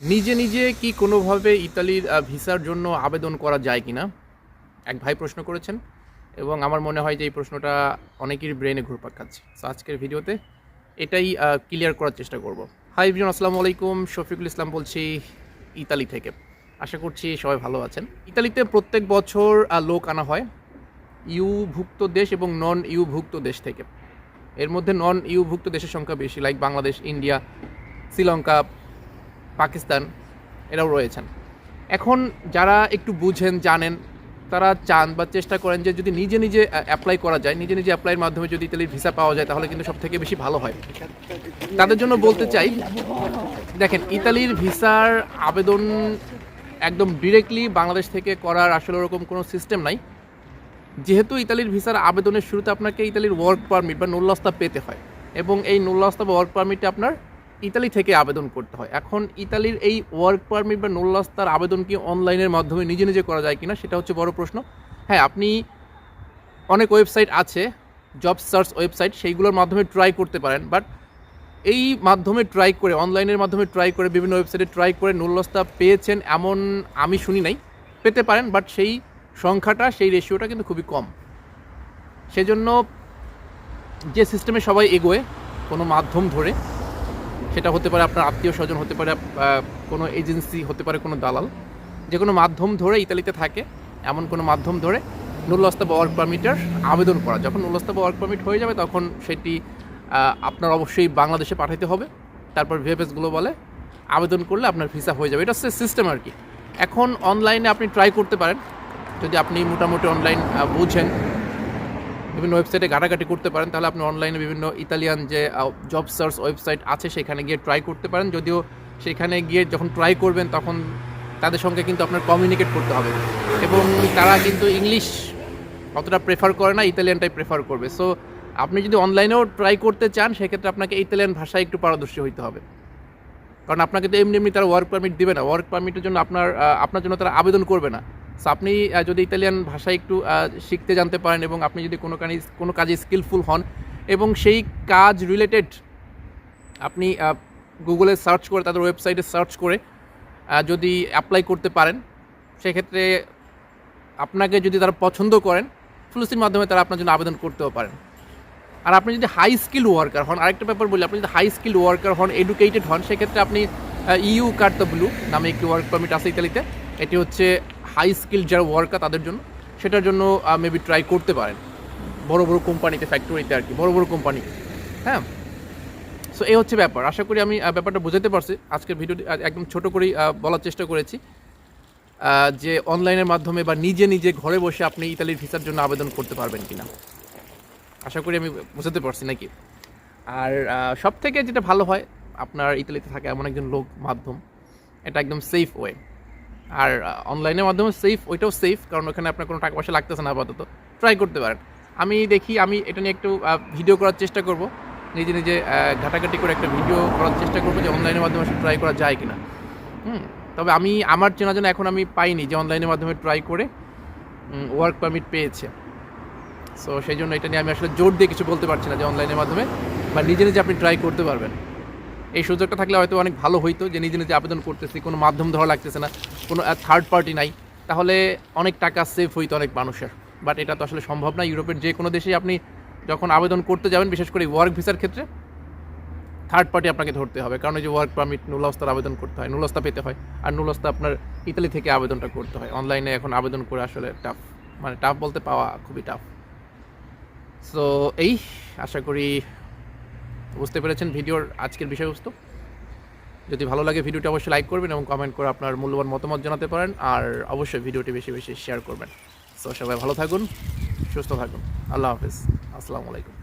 নিজে নিজে কি কোনোভাবে ইতালির ভিসার জন্য আবেদন করা যায় কিনা? এক ভাই প্রশ্ন করেছেন এবং আমার মনে হয় যে এই প্রশ্নটা অনেকের ব্রেনে ঘুরপাক খাচ্ছে। আজকের ভিডিওতে এটাই ক্লিয়ার করার চেষ্টা করব। হাই বিজন আসসালামু আলাইকুম। শফিকুল ইসলাম বলছি ইতালি থেকে। আশা করছি সবাই ভালো আছেন। ইতালিতে প্রত্যেক বছর লোক আনা হয় ইউভুক্ত দেশ এবং নন ইউভুক্ত দেশ থেকে। এর মধ্যে নন ইউভুক্ত দেশের সংখ্যা বেশি লাইক বাংলাদেশ, ইন্ডিয়া, শ্রীলঙ্কা পাকিস্তান, এরাও রয়েছেন। এখন যারা একটু বুঝেন, জানেন, তারা চান বা চেষ্টা করেন যে যদি নিজে নিজে অ্যাপ্লাই করা যায়, নিজে নিজে অ্যাপ্লাইয়ের মাধ্যমে যদি ইতালির ভিসা পাওয়া যায়, তাহলে কিন্তু সব থেকে বেশি ভালো হয়। তাদের জন্য বলতে চাই, দেখেন ইতালির ভিসার আবেদন একদম ডিরেক্টলি বাংলাদেশ থেকে করার আসলে ওরকম কোনো সিস্টেম নাই। যেহেতু ইতালির ভিসার আবেদনের শুরুতে আপনাকে ইতালির ওয়ার্ক পারমিট বা নুল্লাস্তা পেতে হয়, এবং এই নুল্লাস্তা বা ওয়ার্ক পারমিটে আপনার ইতালি থেকে আবেদন করতে হয়। এখন ইতালির এই ওয়ার্ক পারমিট বা নুল্লাস্তার আবেদন কি অনলাইনের মাধ্যমে নিজে নিজে করা যায় কিনা সেটা হচ্ছে বড় প্রশ্ন। হ্যাঁ আপনি অনেক ওয়েবসাইট আছে জব সার্চ ওয়েবসাইট সেইগুলোর মাধ্যমে ট্রাই করতে পারেন। বাট এই মাধ্যমে ট্রাই করে অনলাইনের মাধ্যমে ট্রাই করে, বিভিন্ন ওয়েবসাইটে ট্রাই করে নুল্লস্তা পেয়েছেন এমন আমি শুনি নাই। পেতে পারেন বাট সেই সংখ্যাটা, সেই রেশিওটা কিন্তু খুবই কম। সেজন্য যে সিস্টেমে সবাই এগোয় কোনো মাধ্যম ধরে সেটা হতে পারে আপনার আত্মীয় স্বজন, হতে পারে কোনো এজেন্সি, হতে পারে কোনো দালাল। যে কোনো মাধ্যম ধরে ইতালিতে থাকে, এমন কোনো মাধ্যম ধরে নুল্লস্তা বা ওয়ার্ক পারমিটের আবেদন করা। যখন নুল্লস্তা বা ওয়ার্ক পারমিট হয়ে যাবে, তখন সেটি আপনার অবশ্যই বাংলাদেশে পাঠাতে হবে। তারপর ভিএফএসগুলো বলে, আবেদন করলে আপনার ভিসা হয়ে যাবে। এটা হচ্ছে সিস্টেম আর কি। এখন অনলাইনে আপনি ট্রাই করতে পারেন। যদি আপনি মোটামুটি অনলাইন বুঝেন বিভিন্ন ওয়েবসাইটে ঘাটাঘাটি করতে পারেন। তাহলে আপনি অনলাইনে বিভিন্ন ইতালিয়ান যে জব সার্চ ওয়েবসাইট আছে, সেখানে গিয়ে ট্রাই করতে পারেন। যদিও সেখানে গিয়ে যখন ট্রাই করবেন, তখন তাদের সঙ্গে কিন্তু আপনার কমিউনিকেট করতে হবে। এবং তারা কিন্তু ইংলিশ অতটা প্রেফার করে না ইতালিয়ানটাই প্রেফার করবে। সো আপনি যদি অনলাইনেও ট্রাই করতে চান, সেক্ষেত্রে আপনাকে ইতালিয়ান ভাষায় একটু পারদর্শী হইতে হবে। কারণ আপনাকে তো এমনি এমনি তারা ওয়ার্ক পারমিট দিবে না। ওয়ার্ক পারমিটের জন্য আপনার আপনার জন্য তারা আবেদন করবে না। সো আপনি যদি ইতালিয়ান ভাষা একটু শিখতে জানতে পারেন এবং আপনি যদি কোনো কাজে কোনো কাজে স্কিলফুল হন এবং সেই কাজ রিলেটেড আপনি গুগলে সার্চ করে, তাদের ওয়েবসাইটে সার্চ করে যদি অ্যাপ্লাই করতে পারেন, সেক্ষেত্রে আপনাকে যদি তারা পছন্দ করেন ফ্লুসির মাধ্যমে তারা আপনার জন্য আবেদন করতেও পারেন। আর আপনি যদি হাই স্কিল ওয়ার্কার হন, আরেকটা ব্যাপার বলি, আপনি যদি হাই স্কিল ওয়ার্কার হন এডুকেটেড হন, সেক্ষেত্রে আপনি ইউ দ্য ব্লু নামে একটি ওয়ার্ক পারমিট আছে ইতালিতে। এটি হচ্ছে হাই স্কিল যারা ওয়ার্কার তাদের জন্য, সেটার জন্য মেবি ট্রাই করতে পারেন। বড় বড় কোম্পানিতে ফ্যাক্টরিতে আর কি, বড় বড় কোম্পানি হ্যাঁ? সো এই হচ্ছে ব্যাপার। আশা করি আমি ব্যাপারটা বোঝাতে পারছি। আজকের ভিডিওটি একদম ছোট করেই বলার চেষ্টা করেছি। যে অনলাইনের মাধ্যমে বা নিজে নিজে ঘরে বসে আপনি ইতালির ভিসার জন্য আবেদন করতে পারবেন কি না আশা করি আমি বোঝাতে পারছি নাকি? আর সব থেকে যেটা ভালো হয়, আপনার ইতালিতে থাকে এমন একজন লোক মাধ্যম, এটা একদম সেফ ওয়ে আর অনলাইনের মাধ্যমে সেফ ওইটাও সেফ কারণ ওখানে আপনার কোনো টাকা পয়সা লাগতেছে না আপাতত। ট্রাই করতে পারেন। আমি দেখি, আমি এটা নিয়ে একটু ভিডিও করার চেষ্টা করব। নিজে নিজে ঘাটাঘাটি করে একটা ভিডিও করার চেষ্টা করব যে অনলাইনের মাধ্যমে সে ট্রাই করা যায় কিনা। হুম, তবে আমি, আমার চেনা জানা এখন আমি পাইনি যে অনলাইনের মাধ্যমে ট্রাই করে ওয়ার্ক পারমিট পেয়েছে। সো সেই জন্য এটা নিয়ে আমি আসলে জোর দিয়ে কিছু বলতে পারছি না যে অনলাইনের মাধ্যমে, বা নিজে নিজে আপনি ট্রাই করতে পারবেন। এই সুযোগটা থাকলে হয়তো অনেক ভালো হইতো যে নিজে নিজে আবেদন করতেছি, কোনো মাধ্যম ধরা লাগতেছে না, কোনো থার্ড পার্টি নাই, তাহলে অনেক টাকা সেভ হইতো অনেক মানুষের। বাট এটা তো আসলে সম্ভব না, ইউরোপের যে কোনো দেশেই আপনি যখন আবেদন করতে যাবেন, বিশেষ করে ওয়ার্ক ভিসার ক্ষেত্রে থার্ড পার্টি আপনাকে ধরতে হবে। কারণ এই যে ওয়ার্ক পারমিট নুলস্তার আবেদন করতে হয় নুলস্তা পেতে হয়, আর নুলস্তা আপনার ইতালি থেকে আবেদনটা করতে হয়। অনলাইনে এখন আবেদন করে আসলে টাফ মানে টাফ বলতে পাওয়া খুবই টাফ সো এই, আশা করি বুঝতে পেরেছেন ভিডিওর আজকের বিষয়বস্তু। যদি ভালো লাগে ভিডিওটি অবশ্যই লাইক করবেন এবং কমেন্ট করে আপনার মূল্যবান মতামত জানাতে পারেন আর অবশ্যই ভিডিওটি বেশি বেশি শেয়ার করবেন। তো সবাই ভালো থাকুন, সুস্থ থাকুন। আল্লাহ হাফিজ। আসসালামু আলাইকুম।